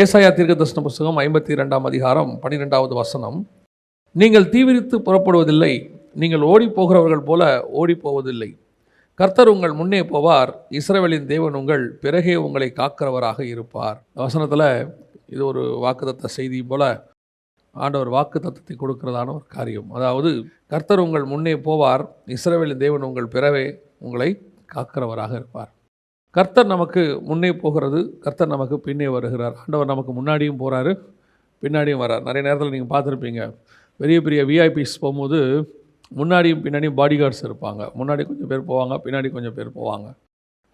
ஏசாயா தீர்க்கதர்சன புஸ்தகம் ஐம்பத்தி இரண்டாம் அதிகாரம் பன்னிரெண்டாவது வசனம். நீங்கள் தீவிரித்து புறப்படுவதில்லை நீங்கள் ஓடி போகிறவர்கள் போல ஓடி போவதில்லை கர்த்தர் உங்கள் முன்னே போவார் இஸ்ரவேலின் தேவன் உங்கள் பிறகே உங்களை காக்கிறவராக இருப்பார். வசனத்தில் இது ஒரு வாக்குத்தத்த செய்தி போல ஆண்டவர் வாக்கு தத்துவத்தை கொடுக்கிறதான ஒரு காரியம். அதாவது கர்த்தர் உங்கள் முன்னே போவார் இஸ்ரேவேலின் தேவன் உங்கள் பிறவே உங்களை காக்கிறவராக இருப்பார். கர்த்தர் நமக்கு முன்னே போகிறது கர்த்தர் நமக்கு பின்னே வருகிறார். ஆண்டவர் நமக்கு முன்னாடியும் போகிறாரு பின்னாடியும் வரார். நிறைய நேரத்தில் நீங்கள் பார்த்துருப்பீங்க பெரிய பெரிய விஐபிஸ் போகும்போது முன்னாடியும் பின்னாடியும் பாடி கார்ட்ஸ் இருப்பாங்க. முன்னாடி கொஞ்சம் பேர் போவாங்க பின்னாடி கொஞ்சம் பேர் போவாங்க.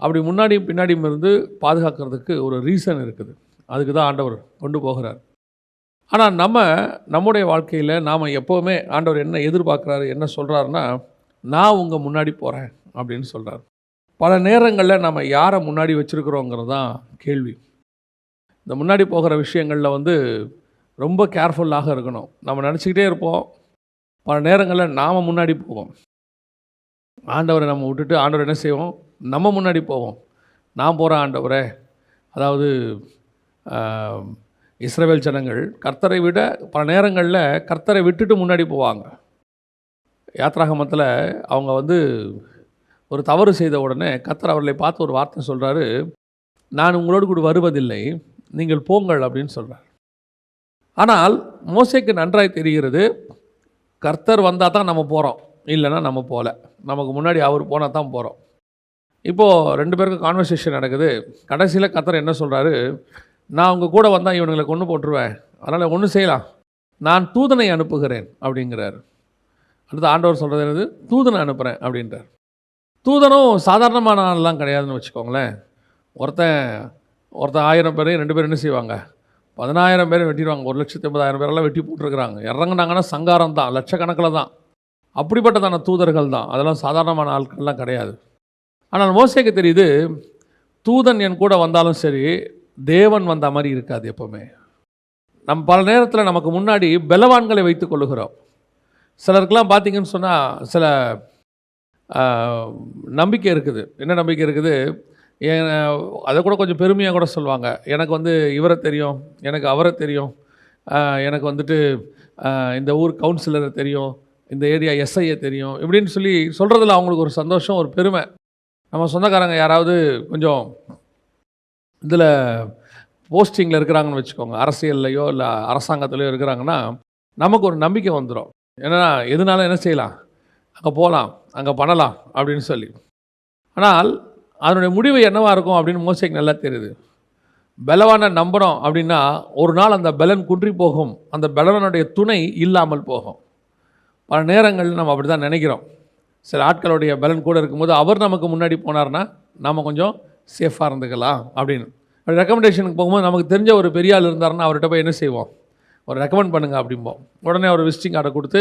அப்படி முன்னாடியும் பின்னாடியும் இருந்து பாதுகாக்கிறதுக்கு ஒரு ரீசன் இருக்குது. அதுக்கு தான் ஆண்டவர் கொண்டு போகிறார். ஆனால் நம்ம நம்முடைய வாழ்க்கையில் நாம் எப்போவுமே ஆண்டவர் என்ன எதிர்பார்க்குறாரு என்ன சொல்கிறாருன்னா நான் உங்கள் முன்னாடி போகிறேன் அப்படின்னு சொல்கிறார் பல நேரங்களில் நம்ம யாரை முன்னாடி வச்சுருக்குறோங்கிறது தான் கேள்வி. இந்த முன்னாடி போகிற விஷயங்களில் வந்து ரொம்ப கேர்ஃபுல்லாக இருக்கணும். நம்ம நினச்சிக்கிட்டே இருப்போம். பல நேரங்களில் நாம் முன்னாடி போவோம். ஆண்டவரை நம்ம விட்டுட்டு ஆண்டவர் என்ன செய்வோம்? நம்ம முன்னாடி போவோம். நான் போகிறேன் ஆண்டவரே. அதாவது இஸ்ரேவேல் இஸ்ரவேல் ஜனங்கள் கர்த்தரை விட பல நேரங்களில் கர்த்தரை விட்டுட்டு முன்னாடி போவாங்க. யாத்ராகமத்தில் அவங்க வந்து ஒரு தவறு செய்த உடனே கத்தர் அவர்களை பார்த்து ஒரு வார்த்தை சொல்கிறாரு நான் உங்களோடு கூட வருவதில்லை நீங்கள் போங்கள் அப்படின்னு சொல்கிறார் ஆனால் மோசைக்கு நன்றாய் தெரிகிறது கர்த்தர் வந்தால் தான் நம்ம போகிறோம் இல்லைன்னா நம்ம போகல நமக்கு முன்னாடி அவர் போனால் தான் போகிறோம் இப்போது ரெண்டு பேருக்கும் கான்வர்சேஷன் நடக்குது. கடைசியில் கத்தர் என்ன சொல்கிறாரு நான் உங்கள் கூட வந்தால் இவனுங்களை கொண்டு போட்டுருவேன். அதனால் ஒன்று செய்யலாம். நான் தூதனை அனுப்புகிறேன் அப்படிங்கிறார். அடுத்து ஆண்டவர் சொல்கிறது என்னது? தூதனை அனுப்புகிறேன் அப்படின்றார். தூதனும் சாதாரணமான ஆள்லாம் கிடையாதுன்னு வச்சுக்கோங்களேன். ஒருத்தன் ஒருத்தன் ஆயிரம் பேர் ரெண்டு பேரும் என்ன செய்வாங்க? பதினாயிரம் பேர் வெட்டிடுவாங்க. ஒரு லட்சத்தி ஐம்பதாயிரம் பேரெல்லாம் வெட்டி போட்டிருக்கிறாங்க. இறங்குனாங்கன்னா சங்காரம் தான் லட்சக்கணக்கில் தான். அப்படிப்பட்டதான தூதர்கள் தான். அதெல்லாம் சாதாரணமான ஆட்கள்லாம் கிடையாது. ஆனால் மோசைக்கு தெரியுது தூதன் என் கூட வந்தாலும் சரி தேவன் வந்த மாதிரி இருக்காது எப்போவுமே. நம்ம பல நேரத்தில் நமக்கு முன்னாடி பலவான்களை வைத்துக் கொள்ளுகிறோம். சிலருக்கெல்லாம் பார்த்தீங்கன்னு சொன்னால் சில நம்பிக்கை இருக்குது. என்ன நம்பிக்கை இருக்குது? ஏன் அதை கூட கொஞ்சம் பெருமையாக கூட சொல்லுவாங்க. எனக்கு வந்து இவரை தெரியும் எனக்கு அவரை தெரியும். எனக்கு வந்துட்டு இந்த ஊர் கவுன்சிலரை தெரியும் இந்த ஏரியா எஸ்ஐயை தெரியும் இப்படின்னு சொல்லி சொல்கிறதுல அவங்களுக்கு ஒரு சந்தோஷம் ஒரு பெருமை. நம்ம சொந்தக்காரங்க யாராவது கொஞ்சம் இதில் போஸ்டிங்கில் இருக்கிறாங்கன்னு வச்சுக்கோங்க. அரசியல்லையோ இல்லை அரசாங்கத்திலையோ இருக்கிறாங்கன்னா நமக்கு ஒரு நம்பிக்கை வந்துடும் ஏன்னா எதுனாலும் என்ன செய்யலாம்? அங்கே போகலாம் அங்கே பண்ணலாம் அப்படின்னு சொல்லி. ஆனால் அதனுடைய முடிவு என்னவாக இருக்கும் அப்படின்னு மோசைக்கு நல்லா தெரியுது. பலவான நம்புகிறோம் அப்படின்னா ஒரு நாள் அந்த பலன் குன்றி போகும். அந்த பலவனுடைய துணை இல்லாமல் போகும். பல நேரங்களில் நம்ம அப்படி தான் நினைக்கிறோம். சில ஆட்களுடைய பலன் கூட இருக்கும்போது அவர் நமக்கு முன்னாடி போனார்னா நம்ம கொஞ்சம் சேஃபாக இருந்துக்கலாம் அப்படின்னு. அப்படி ரெக்கமெண்டேஷனுக்கு போகும்போது நமக்கு தெரிஞ்ச ஒரு பெரிய ஆள் இருந்தாருன்னா அவர்கிட்ட போய் என்ன செய்வோம்? ஒரு ரெக்கமெண்ட் பண்ணுங்கள் அப்படிம்போம். உடனே ஒரு விசிட்டிங் கார்டை கொடுத்து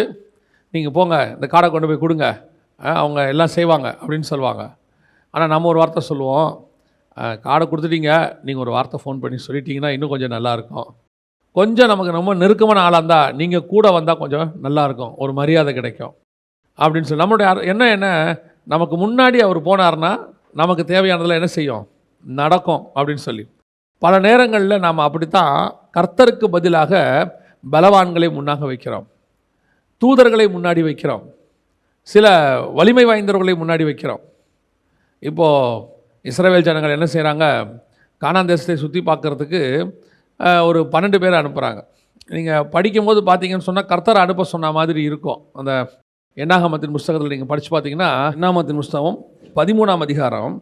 நீங்கள் போங்க இந்த கார்டை கொண்டு போய் கொடுங்க. அவங்க எல்லாம் செய்வாங்க அப்படின்னு சொல்லுவாங்க. ஆனால் நம்ம ஒரு வார்த்தை சொல்லுவோம். காடை கார்டை கொடுத்துட்டீங்க நீங்கள் ஒரு வார்த்தை ஃபோன் பண்ணி சொல்லிட்டீங்கன்னா இன்னும் கொஞ்சம் நல்லாயிருக்கும் கொஞ்சம் நமக்கு ரொம்ப நெருக்கமான ஆளாக இருந்தால் நீங்கள் கூட வந்தால் கொஞ்சம் நல்லாயிருக்கும் ஒரு மரியாதை கிடைக்கும். அப்படின்னு சொல்லி நம்மளுடைய என்ன என்ன? நமக்கு முன்னாடி அவர் போனார்னா நமக்கு தேவையானதில் என்ன செய்யும்? நடக்கும் அப்படின்னு சொல்லி. பல நேரங்களில் நாம் அப்படித்தான் கர்த்தருக்கு பதிலாக பலவான்களை முன்னாக வைக்கிறோம். தூதர்களை முன்னாடி வைக்கிறோம். சில வலிமை வாய்ந்தவர்களை முன்னாடி வைக்கிறோம். இப்போது இஸ்ரவேல் ஜனங்கள் என்ன செய்கிறாங்க கானான் தேசத்தை சுற்றி பார்க்கறதுக்கு ஒரு பன்னெண்டு பேர் அனுப்புகிறாங்க நீங்கள் படிக்கும்போது பார்த்தீங்கன்னு சொன்னால் கர்த்தர் அனுப்ப சொன்ன மாதிரி இருக்கும். அந்த எண்ணாகமத்தின் புஸ்தகத்தில் நீங்கள் படித்து பார்த்தீங்கன்னா எண்ணாகமத்தின் புஸ்தகம் பதிமூணாம் அதிகாரம்.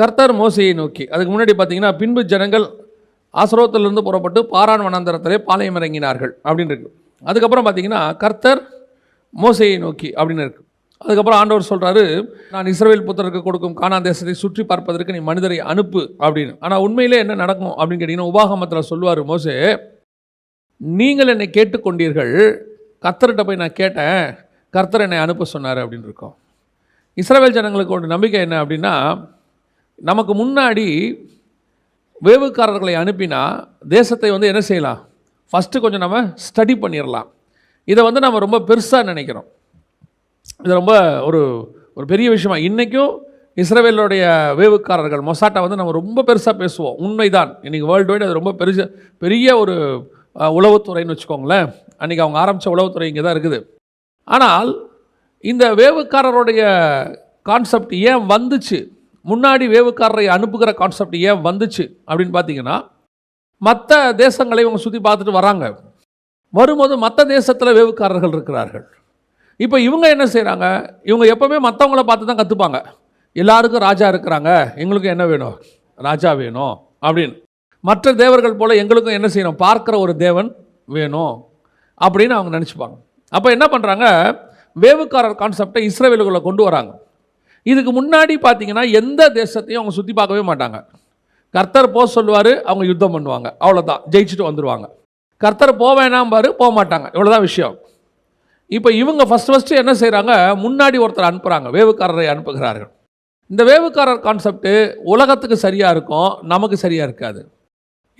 கர்த்தர் மோசையை நோக்கி அதுக்கு முன்னாடி பார்த்தீங்கன்னா பின்பு ஜனங்கள் ஆசரோத்திலிருந்து புறப்பட்டு பாரான் வனாந்தரத்திலே பாளையம் இறங்கினார்கள் அப்படின்னு இருக்கு. அதுக்கப்புறம் பார்த்தீங்கன்னா கர்த்தர் மோசையை நோக்கி அப்படின்னு இருக்கு. அதுக்கப்புறம் ஆண்டவர் சொல்கிறாரு நான் இஸ்ரவேல் புத்தருக்கு கொடுக்கும் காணா தேசத்தை சுற்றி பார்ப்பதற்கு நீ மனிதரை அனுப்பு அப்படின்னு. ஆனால் உண்மையிலே என்ன நடக்கும் அப்படின்னு கேட்டிங்கன்னா உபாகமத்தில் சொல்லுவார் மோசே நீங்கள் என்னை கேட்டுக்கொண்டீர்கள் கர்த்தர்கிட்ட போய் நான் கேட்டேன் கர்த்தர் என்னை அனுப்ப சொன்னார் அப்படின்னு இருக்கோம். இஸ்ரவேல் ஜனங்களுக்கு ஒரு நம்பிக்கை என்ன அப்படின்னா நமக்கு முன்னாடி வேவுக்காரர்களை அனுப்பினா தேசத்தை வந்து என்ன செய்யலாம்? ஃபஸ்ட்டு கொஞ்சம் நம்ம ஸ்டடி பண்ணிடலாம் இதை வந்து நம்ம ரொம்ப பெருசாக நினைக்கிறோம். இது ரொம்ப ஒரு ஒரு பெரிய விஷயமா. இன்றைக்கும் இஸ்ரேலுடைய வேவுக்காரர்கள் மொசாட்டை வந்து நம்ம ரொம்ப பெருசாக பேசுவோம். உண்மைதான். இன்றைக்கி வேர்ல்டு வைடு அது ரொம்ப பெருசு பெரிய ஒரு உளவுத்துறைன்னு வச்சுக்கோங்களேன். அன்றைக்கி அவங்க ஆரம்பித்த உளவுத்துறை இங்கே தான் இருக்குது. ஆனால் இந்த வேவுக்காரருடைய கான்செப்ட் ஏன் வந்துச்சு? முன்னாடி வேவுக்காரரை அனுப்புகிற கான்செப்ட் ஏன் வந்துச்சு? அப்படின்னு பார்த்தீங்கன்னா மற்ற தேசங்களை இவங்க சுற்றி பார்த்துட்டு வராங்க. வரும்போது மற்ற தேசத்தில் வேவுக்காரர்கள் இருக்கிறார்கள். இப்போ இவங்க என்ன செய்கிறாங்க இவங்க எப்போவுமே மற்றவங்கள பார்த்து தான் கற்றுப்பாங்க எல்லாருக்கும் ராஜா இருக்கிறாங்க. எங்களுக்கும் என்ன வேணும்? ராஜா வேணும். அப்படின்னு. மற்ற தேவர்கள் போல் எங்களுக்கும் என்ன செய்யணும்? பார்க்குற ஒரு தேவன் வேணும். அப்படின்னு அவங்க நினச்சிப்பாங்க. அப்போ என்ன பண்ணுறாங்க வேவுக்காரர் கான்செப்டை இஸ்ரேவேலுக்குள்ளே கொண்டு வராங்க. இதுக்கு முன்னாடி பார்த்தீங்கன்னா எந்த தேசத்தையும் அவங்க சுற்றி பார்க்கவே மாட்டாங்க. கர்த்தர் போக சொல்லுவார் அவங்க யுத்தம் பண்ணுவாங்க. அவ்வளோதான் ஜெயிச்சுட்டு வந்துடுவாங்க கர்த்தர் போக பாரு போக மாட்டாங்க. இவ்வளோதான் விஷயம். இப்போ இவங்க ஃபஸ்ட் ஃபஸ்ட்டு என்ன செய்கிறாங்க முன்னாடி ஒருத்தர் அனுப்புகிறாங்க வேவுக்காரரை அனுப்புகிறார்கள். இந்த வேவுக்காரர் கான்செப்ட்டு உலகத்துக்கு சரியாக இருக்கும் நமக்கு சரியாக இருக்காது.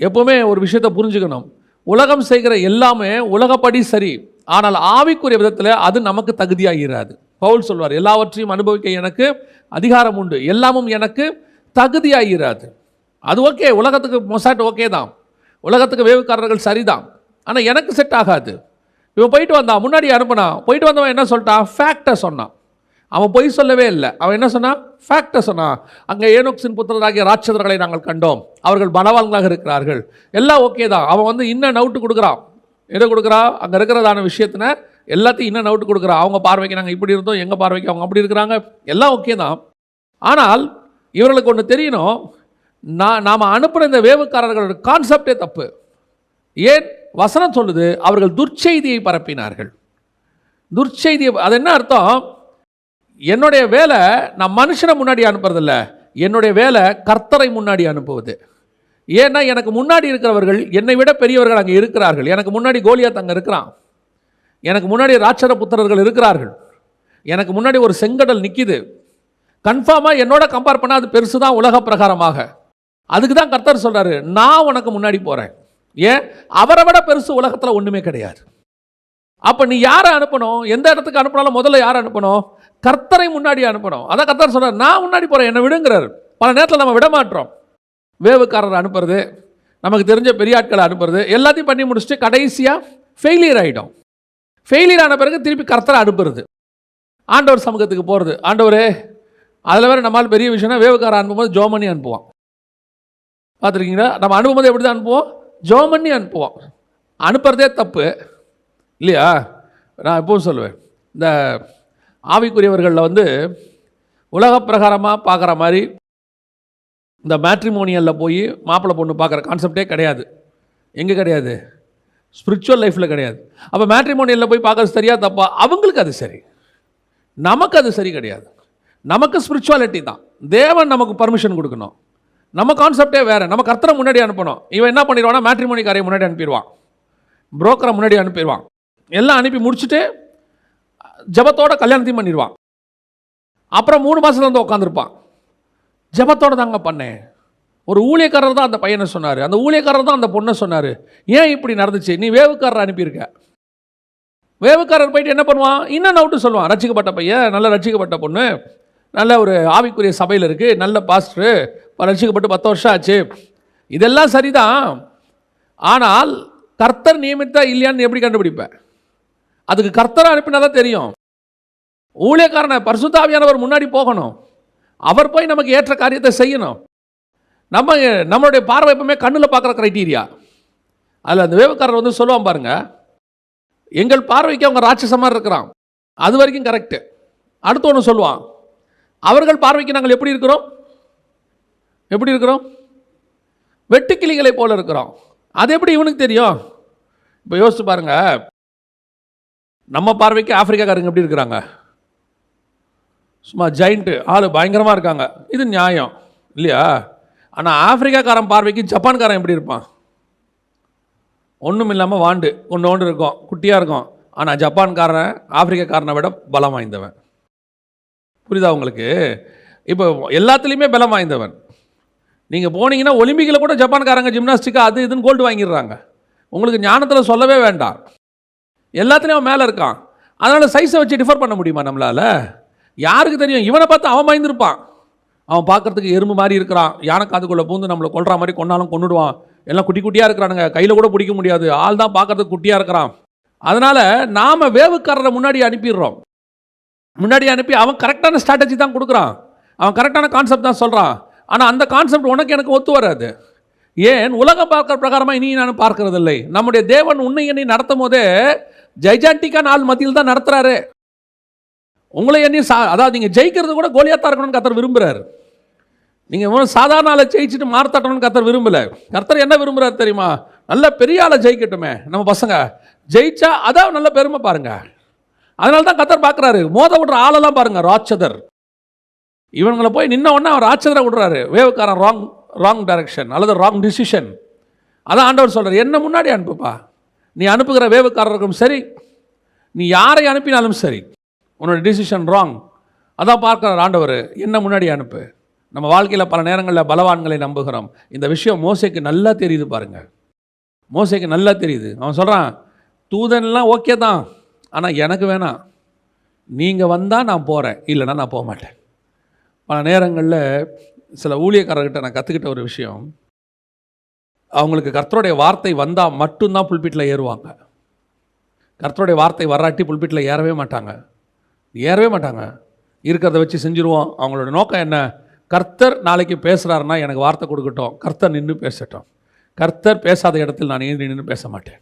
எப்போவுமே ஒரு விஷயத்தை புரிஞ்சுக்கணும். உலகம் செய்கிற எல்லாமே உலகப்படி சரி. ஆனால் ஆவிக்குரிய விதத்தில் அது நமக்கு தகுதியாகிறாது பவுல் சொல்வார் எல்லாவற்றையும் அனுபவிக்க எனக்கு அதிகாரம் உண்டு. எல்லாமும் எனக்கு தகுதியாகிறாது அது ஓகே உலகத்துக்கு மொசாட் ஓகே தான் உலகத்துக்கு வேவுக்காரர்கள் சரிதான் ஆனால் எனக்கு செட் ஆகாது. இவன் போயிட்டு வந்தான் முன்னாடி அனுப்புனான் போயிட்டு வந்தவன் என்ன சொல்லிட்டான் ஃபேக்டை சொன்னான். அவன் பொய் சொல்லவே இல்லை. அவன் என்ன சொன்னான் ஃபேக்டை சொன்னான். அங்கே ஏனோக்ஸின் புத்திரராகிய ராட்சதர்களை நாங்கள் கண்டோம். அவர்கள் பலவான்களாக இருக்கிறார்கள். எல்லாம் ஓகே தான். அவன் வந்து இன்னும் நவுட்டு கொடுக்குறான். எதை கொடுக்குறா? அங்கே இருக்கிறதான விஷயத்தின எல்லாத்தையும் இன்னும் நவுட்டு கொடுக்குறான் அவங்க பார்வைக்கு நாங்கள் இப்படி இருந்தோம் எங்கள் பார்வைக்கு அவங்க அப்படி இருக்கிறாங்க? எல்லாம் ஓகே தான். ஆனால் இவர்களுக்கு ஒன்று தெரியணும். நான் நாம் அனுப்புகிற இந்த வேவுக்காரர்களோட கான்செப்டே தப்பு. ஏன்? வசனம் சொல்லுது அவர்கள் துர்ச்செய்தியை பரப்பினார்கள். துர்ச்செய்தியை அது என்ன அர்த்தம்? என்னுடைய வேலை நான் மனுஷனை முன்னாடி அனுப்புறதில்ல என்னுடைய வேலை கர்த்தரை முன்னாடி அனுப்புவது. ஏன்னா எனக்கு முன்னாடி இருக்கிறவர்கள் என்னை விட பெரியவர்கள் அங்கே இருக்கிறார்கள். எனக்கு முன்னாடி கோலியாத் அங்கே இருக்கிறான். எனக்கு முன்னாடி ராட்சத புத்திரர்கள் இருக்கிறார்கள். எனக்கு முன்னாடி ஒரு செங்கடல் நிற்கிது கன்ஃபார்மாக என்னோட கம்பேர் பண்ணால் அது பெருசு தான் உலக பிரகாரமாக. அதுக்கு தான் கர்த்தர் சொல்கிறாரு நான் உனக்கு முன்னாடி போகிறேன் ஏன்? அவரை விட பெருசு உலகத்தில் ஒன்றுமே கிடையாது. அப்போ நீ யாரை அனுப்பணும்? எந்த இடத்துக்கு அனுப்பினாலும் முதல்ல யாரை அனுப்பணும்? கர்த்தரை முன்னாடி அனுப்பணும். அதான் கர்த்தர் சொல்கிறார் நான் முன்னாடி போகிறேன் என்னை விடுங்கிறார். பல நேரத்தில் நம்ம விட மாட்டோம் வேவுக்காரர் அனுப்புறது நமக்கு தெரிஞ்ச பெரிய ஆட்களை அனுப்புறது எல்லாத்தையும் பண்ணி முடிச்சுட்டு கடைசியாக ஃபெயிலியர் ஆகிடும் ஃபெயிலியர் ஆன பிறகு திருப்பி கர்த்தரை அனுப்புறது. ஆண்டவர் சமூகத்துக்கு போகிறது ஆண்டவரே அதில் வேறு நம்மால் பெரிய விஷயம்னா வேவுக்காரர் அனுப்பும்போது ஜோமனி அனுப்புவான். பார்த்துருக்கீங்களா? நம்ம அனுப்பும்போது எப்படி தான் அனுப்புவோம்? ஜோம் பண்ணி அனுப்புவோம். அனுப்புறதே தப்பு. இல்லையா? நான் எப்பவும் சொல்லுவேன். இந்த ஆவிக்குரியவர்களில் வந்து உலக பிரகாரமாக பார்க்குற மாதிரி இந்த மேட்ரிமோனியலில் போய் மாப்பிள்ளை பொண்ணு பார்க்குற கான்செப்டே கிடையாது. எங்கே கிடையாது? ஸ்பிரிச்சுவல் லைஃப்பில் கிடையாது. அப்போ மேட்ரிமோனியலில் போய் பார்க்கறது சரியா தப்பா? அவங்களுக்கு அது சரி. நமக்கு அது சரி கிடையாது. நமக்கு ஸ்பிரிச்சுவாலிட்டி தான். தேவன் நமக்கு பர்மிஷன் கொடுக்கணும். நம்ம கான்செப்டே வேறு. நம்ம கர்த்தரை முன்னாடி அனுப்பணும். இவன் என்ன பண்ணிடுவான்னா மேட்ரிமோனிக்காரையை முன்னாடி அனுப்பிடுவான். புரோக்கரை முன்னாடி அனுப்பிடுவான். எல்லாம் அனுப்பி முடிச்சுட்டு ஜபத்தோட கல்யாணத்தையும் பண்ணிடுவான். அப்புறம் மூணு மாதத்துல வந்து உட்காந்துருப்பான் ஜபத்தோட தாங்க பண்ணேன். ஒரு ஊழியக்காரர் தான் அந்த பையனை சொன்னார். அந்த ஊழியக்காரர் தான் அந்த பொண்ணை சொன்னார். ஏன் இப்படி நடந்துச்சு? நீ வேவுக்காரர் அனுப்பியிருக்க. வேவுக்காரர் போயிட்டு என்ன பண்ணுவான்? இன்னும் அவுட்டு சொல்லுவான். ரசிக்கப்பட்ட பையன் நல்ல ரசிக்கப்பட்ட பொண்ணு நல்ல ஒரு ஆவிக்குரிய சபையில் இருக்குது நல்ல பாஸ்டரு ரசிக்கப்பட்டு பத்து வருஷம் ஆச்சு. இதெல்லாம் சரிதான். ஆனால் கர்த்தர் நியமித்தா இல்லையான்னு எப்படி கண்டுபிடிப்பேன் அதுக்கு கர்த்தரை அனுப்பினா தான் தெரியும். ஊழியக்காரனை பரிசுத்தாவியானவர் முன்னாடி போகணும். அவர் போய் நமக்கு ஏற்ற காரியத்தை செய்யணும். நம்ம நம்மளுடைய பார்வை எப்பவுமே கண்ணில் பார்க்குற க்ரைட்டீரியா அதில் அந்த வேவக்காரர் வந்து சொல்லுவான் பாருங்க எங்கள் பார்வைக்கு அவங்க ராட்சசமாக இருக்கிறான். அது வரைக்கும் கரெக்டு அடுத்து ஒன்று சொல்லுவான் அவர்கள் பார்வைக்கு நாங்கள் எப்படி இருக்கிறோம்? எப்படி இருக்கிறோம்? வெட்டுக்கிளிகளை போல இருக்கிறோம். அது எப்படி இவனுக்கு தெரியும்? இப்போ யோசிச்சு பாருங்க. நம்ம பார்வைக்கு ஆப்பிரிக்காக்காரங்க எப்படி இருக்கிறாங்க? சும்மா ஜெயிண்ட்டு ஆள் பயங்கரமாக இருக்காங்க. இது நியாயம். இல்லையா? ஆனால் ஆப்பிரிக்காக்காரன் பார்வைக்கு ஜப்பான்காரன் எப்படி இருப்பான்? ஒன்றும் இல்லாமல் வாண்டு. ஒன்று ஒன்று இருக்கும். குட்டியாக இருக்கும். ஆனால் ஜப்பான்காரன் ஆப்பிரிக்காக்காரனை விட பலம் வாய்ந்தவன். புரியுதா உங்களுக்கு? இப்போ எல்லாத்துலேயுமே பலம் வாய்ந்தவன். நீங்கள் போனீங்கன்னா ஒலிம்பிக்கில் கூட ஜப்பான்காரங்க ஜிம்னாஸ்டிக்காக அது இதுன்னு கோல்டு வாங்கிடுறாங்க. உங்களுக்கு ஞானத்தில் சொல்லவே வேண்டாம். எல்லாத்துலேயும் அவன் மேலே இருக்கான். அதனால் சைஸை வச்சு டிஃபர் பண்ண முடியுமா நம்மளால்? யாருக்கு தெரியும்? இவனை பார்த்து அவன் பயந்துருப்பான். அவன் பார்க்கறதுக்கு எறும்பு மாதிரி இருக்கிறான். யானை காதுக்குள்ளே பூந்து நம்மளை கொள்கிற மாதிரி கொண்டாலும் கொண்டுடுவான் எல்லாம் குட்டி குட்டியாக இருக்கிறானுங்க. கையில் கூட பிடிக்க முடியாது. ஆள் தான் பார்க்கறதுக்கு குட்டியாக இருக்கிறான். அதனால் நாம் வேவுக்காரரை முன்னாடி அனுப்பிடுறோம். முன்னாடி அனுப்பி அவன் கரெக்டான ஸ்ட்ராட்டஜி தான் கொடுக்குறான். அவன் கரெக்டான கான்செப்ட் தான் சொல்கிறான் ஆனால் அந்த கான்செப்ட் உனக்கு எனக்கு ஒத்து வராது. ஏன்? உலகம் பார்க்குற பிரகாரமாக இனி நான் பார்க்கறதில்லை. நம்முடைய தேவன் உன்னை என்னை நடத்தும் போதே ஜெய்ஜாண்டிக்கான ஆள் மத்தியில் தான் நடத்துகிறாரு உங்களை என்னையும் சா அதாவது நீங்கள் ஜெயிக்கிறது கூட கோலியாத்தா இருக்கணும்னு கத்தர் விரும்புகிறார் நீங்கள் சாதாரண ஆளை ஜெயிச்சுட்டு மார்த்தாட்டணும்னு கத்தர் விரும்பலை. கர்த்தர் என்ன விரும்புகிறார் தெரியுமா? நல்ல பெரிய ஆளை ஜெயிக்கட்டுமே. நம்ம பசங்க ஜெயிச்சா அதான் நல்ல பெருமை பாருங்கள் அதனால தான் கத்தர் பார்க்குறாரு. மோத விடுற ஆளெல்லாம் பாருங்கள் ராட்சதர். இவங்களை போய் நின்ன உடனே அவர் ராட்சதரை விடுறாரு. வேவுக்காரன் ராங் ராங் டைரக்ஷன் அல்லது ராங் டிசிஷன் அதான் ஆண்டவர் சொல்கிறார் என்ன முன்னாடி அனுப்புப்பா? நீ அனுப்புகிற வேவுக்காரருக்கும் சரி நீ யாரை அனுப்பினாலும் சரி உன்னோட டிசிஷன் ராங் அதான் பார்க்குறார் ஆண்டவர் என்ன முன்னாடி அனுப்பு? நம்ம வாழ்க்கையில் பல நேரங்களில் பலவான்களை நம்புகிறோம். இந்த விஷயம் மோசைக்கு நல்லா தெரியுது பாருங்கள் மோசைக்கு நல்லா தெரியுது. அவன் சொல்கிறான் தூதன்லாம் ஓகே தான் ஆனால் எனக்கு வேணாம். நீங்கள் வந்தால் நான் போகிறேன் இல்லைன்னா நான் போக மாட்டேன். பல நேரங்களில் சில ஊழியக்காரர்கிட்ட நான் கற்றுக்கிட்ட ஒரு விஷயம். அவங்களுக்கு கர்த்தருடைய வார்த்தை வந்தால் மட்டும்தான் புல்பிட்டில் ஏறுவாங்க. கர்த்தருடைய வார்த்தை வராட்டி புல்பிட்டில் ஏறவே மாட்டாங்க. ஏறவே மாட்டாங்க. இருக்கிறத வச்சு செஞ்சுருவோம். அவங்களோட நோக்கம் என்ன? கர்த்தர் நாளைக்கு பேசுகிறாருன்னா எனக்கு வார்த்தை கொடுக்கட்டும். கர்த்தர் நின்று பேசட்டும். கர்த்தர் பேசாத இடத்தில் நான் ஏறி நின்று பேச மாட்டேன்.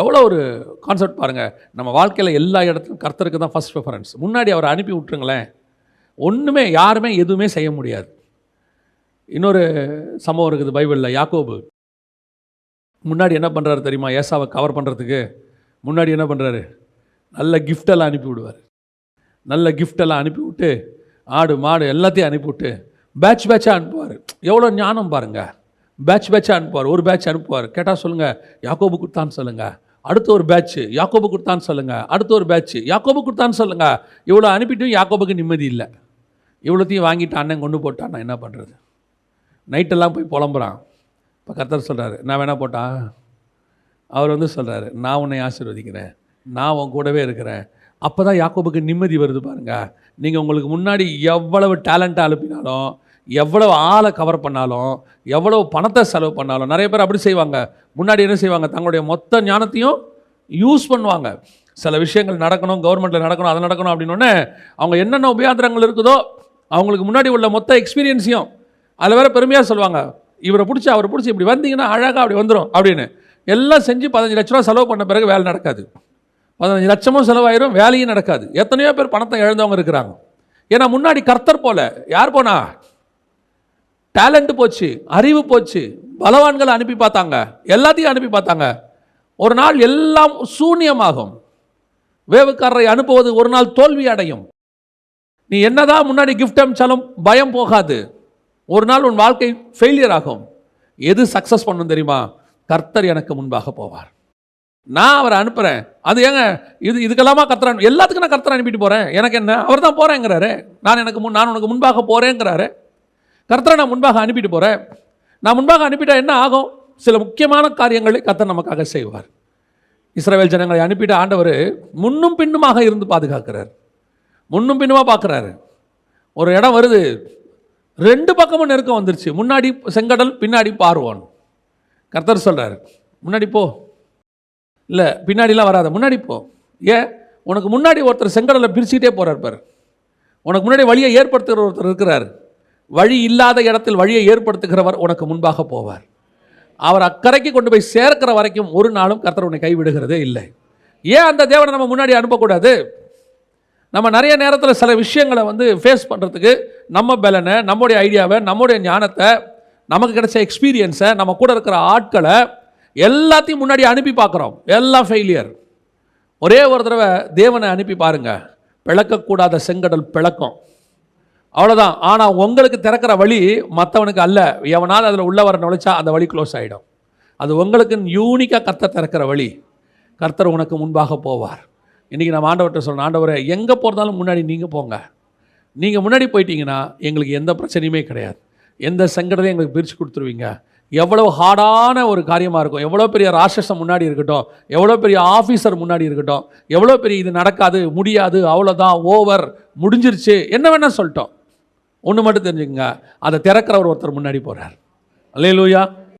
எவ்வளோ ஒரு கான்செப்ட் பாருங்கள் நம்ம வாழ்க்கையில் எல்லா இடத்துலையும் கர்த்தருக்கு தான் ஃபஸ்ட் ப்ரிஃபரன்ஸ் முன்னாடி அவரை அனுப்பி விட்டுருங்களேன். ஒன்றுமே யாருமே எதுவுமே செய்ய முடியாது. இன்னொரு சம்பவம் இருக்குது பைபிளில் யாக்கோபு. முன்னாடி என்ன பண்ணுறாரு தெரியுமா? ஏசாவை கவர் பண்ணுறதுக்கு முன்னாடி என்ன பண்ணுறாரு நல்ல கிஃப்டெல்லாம் அனுப்பி விடுவார். நல்ல கிஃப்டெல்லாம் அனுப்பி விட்டு ஆடு மாடு எல்லாத்தையும் அனுப்பிவிட்டு பேட்ச் பேட்சாக அனுப்புவார். எவ்வளோ ஞானம் பாருங்கள் பேட்ச் பேட்சாக அனுப்புவார். ஒரு பேட்ச் அனுப்புவார். கேட்டால் சொல்லுங்கள் யாக்கோபு கொடுத்தான்னு சொல்லுங்கள் அடுத்த ஒரு பேட்ச் யாக்கோபு கொடுத்தான்னு சொல்லுங்கள் அடுத்த ஒரு பேட்ச் யாக்கோபு கொடுத்தான்னு சொல்லுங்கள் இவ்வளோ அனுப்பிட்டும் யாக்கோபுக்கு நிம்மதி இல்லை. இவ்வளோத்தையும் வாங்கிட்டு அண்ணன் கொண்டு போட்டான் நான் என்ன பண்ணுறது? நைட்டெல்லாம் போய் புலம்புறான். இப்போ கத்தர் சொல்கிறாரு நான் வேணா போட்டா? அவர் வந்து சொல்கிறாரு நான் உன்னை ஆசீர்வதிக்கிறேன். நான் உன் கூடவே இருக்கிறேன். அப்போ தான் யாக்கோபுக்கு நிம்மதி வருது பாருங்கள் நீங்கள் உங்களுக்கு முன்னாடி எவ்வளவு டேலண்ட்டாக அனுப்பினாலும் எவ்வளவு ஆளை கவர் பண்ணாலும் எவ்வளவு பணத்தை செலவு பண்ணாலும் நிறைய பேர் அப்படி செய்வாங்க. முன்னாடி என்ன செய்வாங்க? தங்களுடைய மொத்த ஞானத்தையும் யூஸ் பண்ணுவாங்க. சில விஷயங்கள் நடக்கணும் கவர்மெண்ட்டில் நடக்கணும் அது நடக்கணும் அப்படின்னோடனே அவங்க என்னென்ன உபயாந்திரங்கள் இருக்குதோ அவங்களுக்கு முன்னாடி உள்ள மொத்த எக்ஸ்பீரியன்ஸையும் அதில் வேற பெருமையாக சொல்லுவாங்க. இவரை பிடிச்சி அவரை பிடிச்சி இப்படி வந்தீங்கன்னா அழகாக அப்படி வந்துடும் அப்படின்னு. எல்லாம் செஞ்சு பதினஞ்சு லட்ச ரூபா செலவு பண்ண பிறகு வேலை நடக்காது. பதினஞ்சு லட்சமும் செலவாயிரும் வேலையும் நடக்காது. எத்தனையோ பேர் பணத்தை இழந்தவங்க இருக்கிறாங்க. ஏன்னா முன்னாடி கர்த்தர் போல யார் போனா? டேலண்ட் போச்சு அறிவு போச்சு பலவான்களை அனுப்பி பார்த்தாங்க எல்லாத்தையும் அனுப்பி பார்த்தாங்க. ஒரு நாள் எல்லாம் சூன்யமாகும். வேவுக்காரரை அனுப்புவது ஒரு நாள் தோல்வி அடையும். நீ என்னதான் முன்னாடி கிஃப்ட் அமிச்சாலும் பயம் போகாது. ஒரு நாள் உன் வாழ்க்கை ஃபெயிலியர் ஆகும். எது சக்ஸஸ் பண்ணும் தெரியுமா? கர்த்தர் எனக்கு முன்பாக போவார். நான் அவரை அனுப்புகிறேன் அது ஏங்க? இது இதுக்கெல்லாமா கர்த்தர் எல்லாத்துக்கும் நான் கர்த்தர் அனுப்பிட்டு போகிறேன் எனக்கு என்ன? அவர் தான் போகிறேங்கிறாரு நான் எனக்கு முன் நான் உனக்கு முன்பாக போகிறேங்கிறாரு கர்த்தரை நான் முன்பாக அனுப்பிட்டு போகிறேன் நான் முன்பாக அனுப்பிட்டா என்ன ஆகும்? சில முக்கியமான காரியங்களை கர்த்தர் நமக்காக செய்வார். இஸ்ரேல் ஜனங்களை அனுப்பிட்ட ஆண்டவர் முன்னும் பின்னுமாக இருந்து பாதுகாக்கிறார். முன்னும் பின்னுமா பார்க்குறாரு ஒரு இடம் வருது. ரெண்டு பக்கமும் நெருக்கம் வந்துருச்சு. முன்னாடி செங்கடல் பின்னாடி பார்வோன். கர்த்தர் சொல்கிறார் முன்னாடி போ. இல்லை பின்னாடிலாம் வராத. முன்னாடி போ. ஏன் உனக்கு முன்னாடி ஒருத்தர் செங்கடலை பிரிச்சுக்கிட்டே போகிறார் பார். உனக்கு முன்னாடி வழியை ஏற்படுத்துகிற ஒருத்தர் இருக்கிறார். வழி இல்லாத இடத்தில் வழியை ஏற்படுத்துகிறவர் உனக்கு முன்பாக போவார். அவர் அக்கறைக்கு கொண்டு போய் சேர்க்கிற வரைக்கும் ஒரு நாளும் கர்த்தர் உன்னை கைவிடுகிறதே இல்லை. ஏன் அந்த தேவனை நம்ம முன்னாடி அனுப்பக்கூடாது? நம்ம நிறைய நேரத்தில் சில விஷயங்களை வந்து ஃபேஸ் பண்ணுறதுக்கு நம்ம பலனை நம்முடைய ஐடியாவை நம்முடைய ஞானத்தை நமக்கு கிடைச்ச எக்ஸ்பீரியன்ஸை நம்ம கூட இருக்கிற ஆட்களை எல்லாத்தையும் முன்னாடி அனுப்பி பார்க்குறோம். எல்லாம் ஃபெயிலியர் ஒரே ஒரு தடவை தேவனை அனுப்பி பாருங்க. பிளக்கக்கூடாத செங்கடல் பிளக்கும். அவ்வளோதான் ஆனால் உங்களுக்கு திறக்கிற வழி மற்றவனுக்கு அல்ல. எவனாவது அதில் உள்ள வர நுழைச்சா அந்த வழி க்ளோஸ் ஆகிடும் அது உங்களுக்கு யூனிக்காக கர்த்தர் திறக்கிற வழி. கர்த்தர் உனக்கு முன்பாக போவார். இன்றைக்கி நம்ம ஆண்டவர்கிட்ட சொல்லணும். ஆண்டவரை எங்கே போகிறதாலும் முன்னாடி நீங்கள் போங்க. நீங்கள் முன்னாடி போயிட்டீங்கன்னா எங்களுக்கு எந்த பிரச்சனையுமே கிடையாது. எந்த சங்கடத்தையும் எங்களுக்கு பிரித்து கொடுத்துருவீங்க. எவ்வளோ ஹார்டான ஒரு காரியமாக இருக்கும். எவ்வளோ பெரிய ராட்சசம் முன்னாடி இருக்கட்டும். எவ்வளோ பெரிய ஆஃபீஸர் முன்னாடி இருக்கட்டும். எவ்வளோ பெரிய இது நடக்காது முடியாது அவ்வளோதான் ஓவர் முடிஞ்சிருச்சு. என்ன வேணால் சொல்லிட்டோம். ஒன்று மட்டும் தெரிஞ்சுக்கங்க. அதை திறக்கிறவர் ஒருத்தர் முன்னாடி போகிறார் அல்லையா